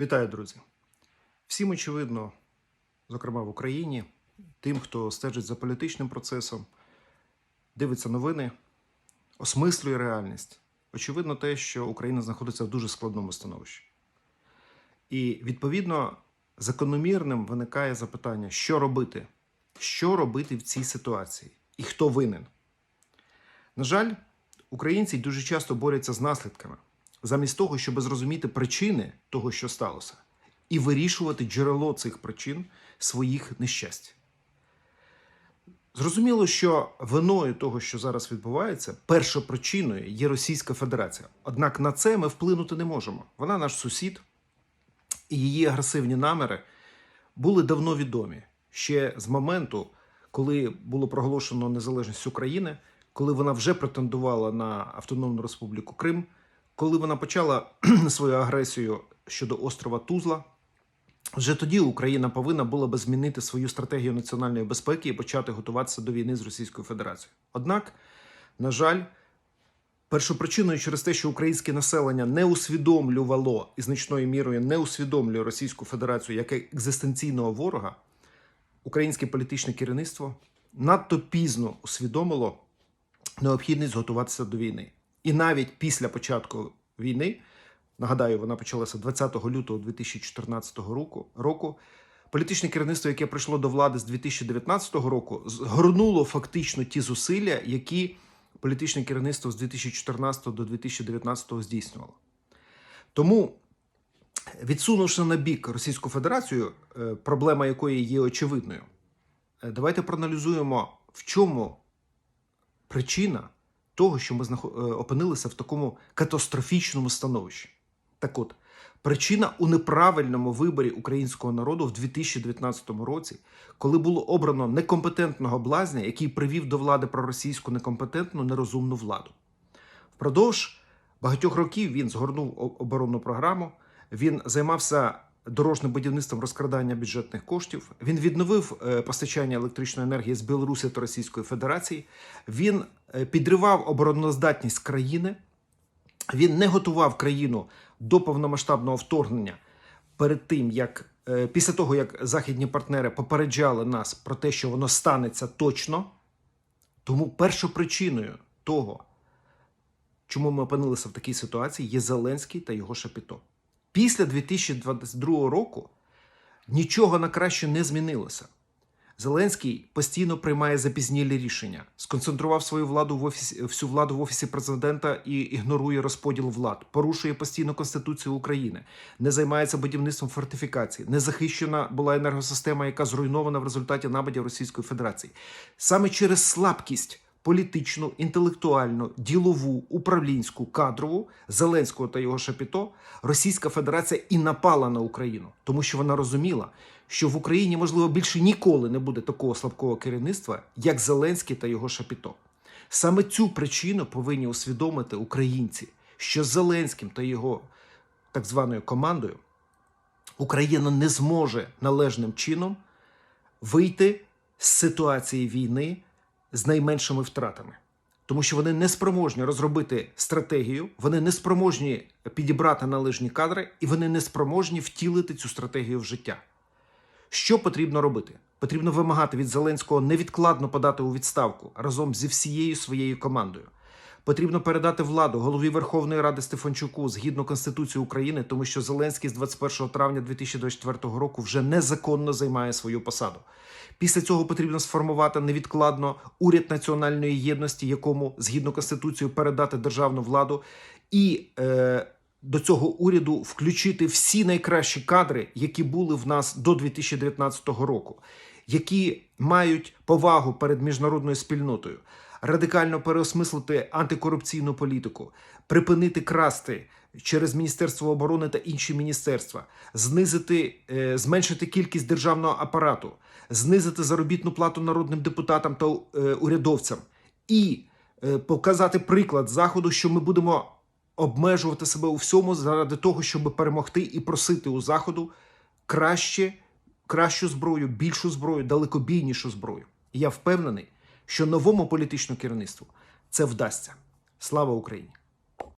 Вітаю, друзі! Всім очевидно, зокрема в Україні, тим, хто стежить за політичним процесом, дивиться новини, осмислює реальність. Очевидно, те, що Україна знаходиться в дуже складному становищі. І відповідно закономірним виникає запитання, що робити? Що робити в цій ситуації? І хто винен? На жаль, українці дуже часто борються з наслідками, замість того, щоб зрозуміти причини того, що сталося, і вирішувати джерело цих причин своїх нещасть. Зрозуміло, що виною того, що зараз відбувається, першопричиною є Російська Федерація. Однак на це ми вплинути не можемо. Вона наш сусід, і її агресивні наміри були давно відомі ще з моменту, коли було проголошено незалежність України, коли вона вже претендувала на Автономну Республіку Крим, коли вона почала свою агресію щодо острова Тузла. Вже тоді Україна повинна була би змінити свою стратегію національної безпеки і почати готуватися до війни з Російською Федерацією. Однак, на жаль, першопричиною через те, що українське населення не усвідомлювало і значною мірою не усвідомлює Російську Федерацію як екзистенційного ворога, українське політичне керівництво надто пізно усвідомило необхідність готуватися до війни. І навіть після початку війни, нагадаю, вона почалася 20 лютого 2014 року, року політичне керівництво, яке прийшло до влади з 2019 року, згорнуло фактично ті зусилля, які політичне керівництво з 2014 до 2019 здійснювало. Тому, відсунувши на бік Російську Федерацію, е, проблема якої є очевидною, е, давайте проаналізуємо, в чому причина того, що ми е, опинилися в такому катастрофічному становищі. Так от, причина у неправильному виборі українського народу в 2019 році, коли було обрано некомпетентного блазня, який привів до влади проросійську некомпетентну нерозумну владу. Впродовж багатьох років він згорнув оборонну програму, він займався дорожним будівництвом розкрадання бюджетних коштів. Він відновив е, постачання електричної енергії з Білорусі та Російської Федерації. Він е, підривав обороноздатність країни. Він не готував країну до повномасштабного вторгнення перед тим, як е, після того, як західні партнери попереджали нас про те, що воно станеться точно. Тому першопричиною того, чому ми опинилися в такій ситуації, є Зеленський та його шапіто. Після 2022 року нічого на краще не змінилося. Зеленський постійно приймає запізнілі рішення, сконцентрував свою владу в офісі всю владу в офісі президента і ігнорує розподіл влад, порушує постійно конституцію України, не займається будівництвом фортифікацій, не захищена була енергосистема, яка зруйнована в результаті нападів Російської Федерації. Саме через слабкість політичну, інтелектуальну, ділову, управлінську, кадрову Зеленського та його шапіто Російська Федерація і напала на Україну, тому що вона розуміла, що в Україні можливо більше ніколи не буде такого слабкого керівництва, як Зеленський та його шапіто. Саме цю причину повинні усвідомити українці, що з Зеленським та його так званою командою Україна не зможе належним чином вийти з ситуації війни з найменшими втратами. Тому що вони не спроможні розробити стратегію, вони не спроможні підібрати належні кадри, і вони не спроможні втілити цю стратегію в життя. Що потрібно робити? Потрібно вимагати від Зеленського невідкладно подати у відставку разом зі всією своєю командою. Потрібно передати владу голові Верховної Ради Стефанчуку згідно Конституції України, тому що Зеленський з 21 травня 2024 року вже незаконно займає свою посаду. Після цього потрібно сформувати невідкладно уряд національної єдності, якому згідно Конституцією передати державну владу і е, до цього уряду включити всі найкращі кадри, які були в нас до 2019 року, які мають повагу перед міжнародною спільнотою, радикально переосмислити антикорупційну політику, припинити красти через Міністерство оборони та інші міністерства, знизити, е, зменшити кількість державного апарату, знизити заробітну плату народним депутатам та е, урядовцям і е, показати приклад заходу, що ми будемо обмежувати себе у всьому заради того, щоб перемогти і просити у заходу краще, кращу зброю, більшу зброю, далекобійнішу зброю. Я впевнений, що новому політичному керівництву це вдасться. Слава Україні!